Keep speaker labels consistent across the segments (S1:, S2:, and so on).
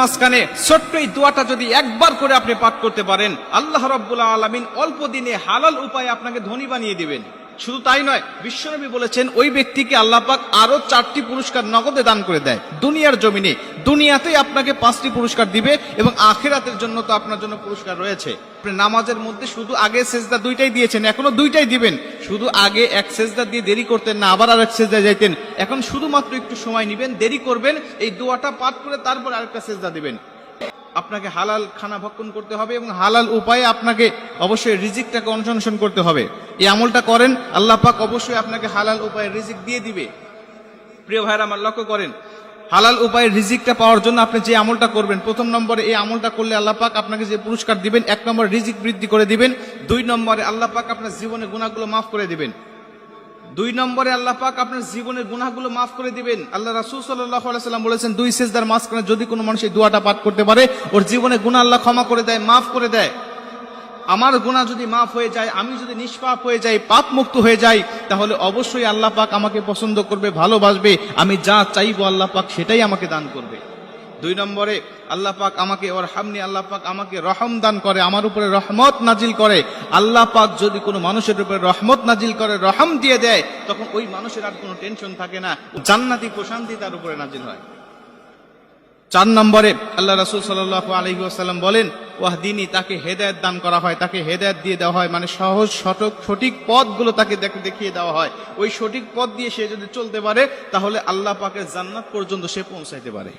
S1: মাঝখানে যদি একবার করে আপনি পাঠ করতে পারেন, আল্লাহ রাব্বুল আলামিন অল্প দিনে হালাল উপায়ে আপনাকে ধনী বানিয়ে দিবেন। শুধু তাই নয়, বিশ্বনবী বলেছেন, ওই ব্যক্তিকে আল্লাহ পাক আরও চারটি পুরস্কার নগদে দান করে দেয়। দুনিয়ার জমিনে। দুনিয়াতেই আপনাকে পাঁচটি পুরস্কার দিবে এবং আখেরাতের জন্য তো আপনার জন্য পুরস্কার রয়েছে। নামাজের মধ্যে শুধু আগে সেজদা দুইটাই দিয়েছেন এখনও দুইটাই দিবেন। শুধু আগে এক সেজদা দিয়ে দেরি করতেন না, আবার আরেক সেজদা যাইতেন। এখন শুধুমাত্র একটু সময় নেবেন, দেরি করবেন, এই দোয়াটা পাঠ করে তারপর আরেকটা সেজদা দিবেন। আপনাকে হালাল খানা ভক্ষণ করতে হবে এবং হালাল উপায়ে আপনাকে অবশ্যই রিজিকটাকে অনুসন্ধান করতে হবে। এই আমলটা করেন, আল্লাহ পাক অবশ্যই আপনাকে হালাল উপায়ে রিজিক দিয়ে দিবে। প্রিয় ভাইরা আমার লক্ষ্য করেন, হালাল উপায়ে রিজিকটা পাওয়ার জন্য আপনি যে আমলটা করবেন, প্রথম নম্বরে এই আমলটা করলে আল্লাহ পাক আপনাকে যে পুরস্কার দিবেন, এক নম্বর রিজিক বৃদ্ধি করে দিবেন, দুই নম্বরে আল্লাহ পাক আপনার জীবনে গুণাগুলো মাফ করে দিবেন। দুই নম্বরে আল্লাহ পাক আপনার জীবনের গুনাহগুলো মাফ করে দিবেন। আল্লাহ রাসূল সাল্লাম বলেছেন, দুই সেজদার মাঝখানে যদি কোনো মানুষ এই দোয়াটা পাঠ করতে পারে, ওর জীবনে গুনাহ আল্লাহ ক্ষমা করে দেয়, মাফ করে দেয়। আমার গুনাহ যদি মাফ হয়ে যায়, আমি যদি নিষ্পাপ হয়ে যাই পাপ মুক্ত হয়ে যাই, তাহলে অবশ্যই আল্লাহ পাক আমাকে পছন্দ করবে, ভালোবাসবে। আমি যা চাইব আল্লাহ পাক সেটাই আমাকে দান করবে। দুই নম্বরে, আল্লাহ পাক আমাকে ওর হামনি আল্লাহ পাক আমাকে রহম দান করে, আমার উপরে রহমত নাজিল করে। আল্লাহ পাক যদি কোনো মানুষের উপরে রহমত নাজিল করে, রহম দিয়ে দেয়, তখন ওই মানুষের আর কোনো টেনশন থাকে না। জান্নাতি প্রশান্তি তার উপরে নাজিল হয়। চার নম্বরে, আল্লাহ রাসুল সাল্লাহ আলহি আসাল্লাম বলেন, ওয়াহদিনী, তাকে হেদায়ত দান করা হয়, তাকে হেদায়ত দিয়ে দেওয়া হয় মানে সহজ, সঠিক সঠিক পথগুলো তাকে দেখ- দেখিয়ে দেওয়া হয়। ওই সঠিক পথ দিয়ে সে যদি চলতে পারে, তাহলে আল্লাহ পাকের জান্নাত পর্যন্ত সে পৌঁছাইতে পারে।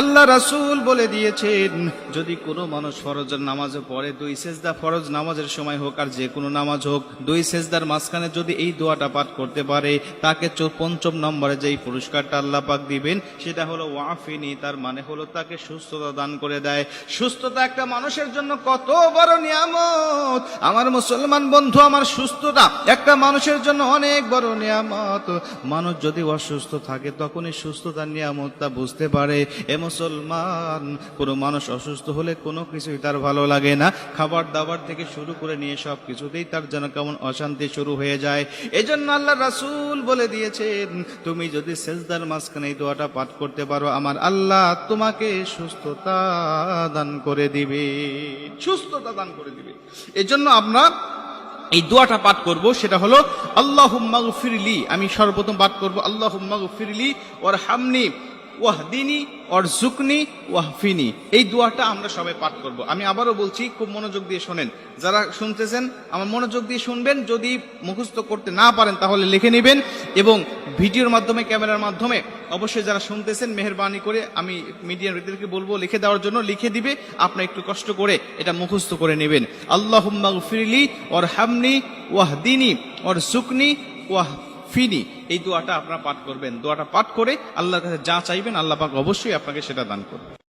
S1: আল্লাহ রাসূল বলে দিয়েছেন, যদি কোনো মানুষ ফরজের নামাজে পড়ে, দুই সেজদা ফরজ নামাজের সময় হোক আর যে কোনো নামাজ হোক, দুই সেজদার মাঝখানে যদি এই দোয়াটা পাঠ করতে পারে, তাকে পঞ্চম নম্বরে যেই পুরস্কারটা আল্লাহ পাক দিবেন, সেটা হলো ওয়াফিনি, তার মানে হলো তাকে সুস্থতা দান করে দেয়। সুস্থতা একটা মানুষের জন্য কত বড় নিয়ামত! আমার মুসলমান বন্ধু, আমার সুস্থতা একটা মানুষের জন্য অনেক বড় নিয়ামত। মানুষ যদি অসুস্থ থাকে, তখনই সুস্থতার নিয়ামতটা বুঝতে পারে। এ মুসলমান। কোনো মানুষ অসুস্থ হলে কোনো কিছুই তার ভালো লাগে না। খাবার দাবার থেকে শুরু করে নিয়ে সব কিছুতেই তার যেন কেমন অশান্তি শুরু হয়ে যায়। এজন্য আল্লাহ রাসূল বলে দিয়েছেন, তুমি যদি সেজদার মাঝখানে এই দোয়াটা পাঠ করতে পারো, আমার আল্লাহ তোমাকে সুস্থতা দান করে দিবে। সুস্থতা দান করে দিবে। এজন্য আমরা এই দোয়াটা পাঠ করব, সেটা হলো আল্লাহ ফিরলি আমি সর্বপ্রথম পাঠ করব আল্লাহ ফিরলি ওর হামনি ওয়াহদিনী ওর জুকনি ওয়াহফিনি। এই দোয়াটা আমরা সবাই পাঠ করব। আমি আবারও বলছি, খুব মনোযোগ দিয়ে শোনেন। যারা শুনতেছেন, আমার মনোযোগ দিয়ে শুনবেন, যদি মুখস্থ করতে না পারেন, তাহলে লিখে নেবেন এবং ভিডিওর মাধ্যমে, ক্যামেরার মাধ্যমে অবশ্যই যারা শুনতেছেন, মেহরবানি করে আমি মিডিয়ার ভিতরকে বলব, লিখে দেওয়ার জন্য লিখে দিবে। আপনি একটু কষ্ট করে এটা মুখস্থ করে নেবেন। আল্লাহ ফিরলি ওর হামনি ওয়াহদিনী ওর সুকনি ওয়াহ ফিনি। এই দোয়াটা আপনারা পাঠ করবেন। দোয়াটা পাঠ করে আল্লাহর কাছে যা চাইবেন, আল্লাহ পাক অবশ্যই আপনাকে সেটা দান করবে।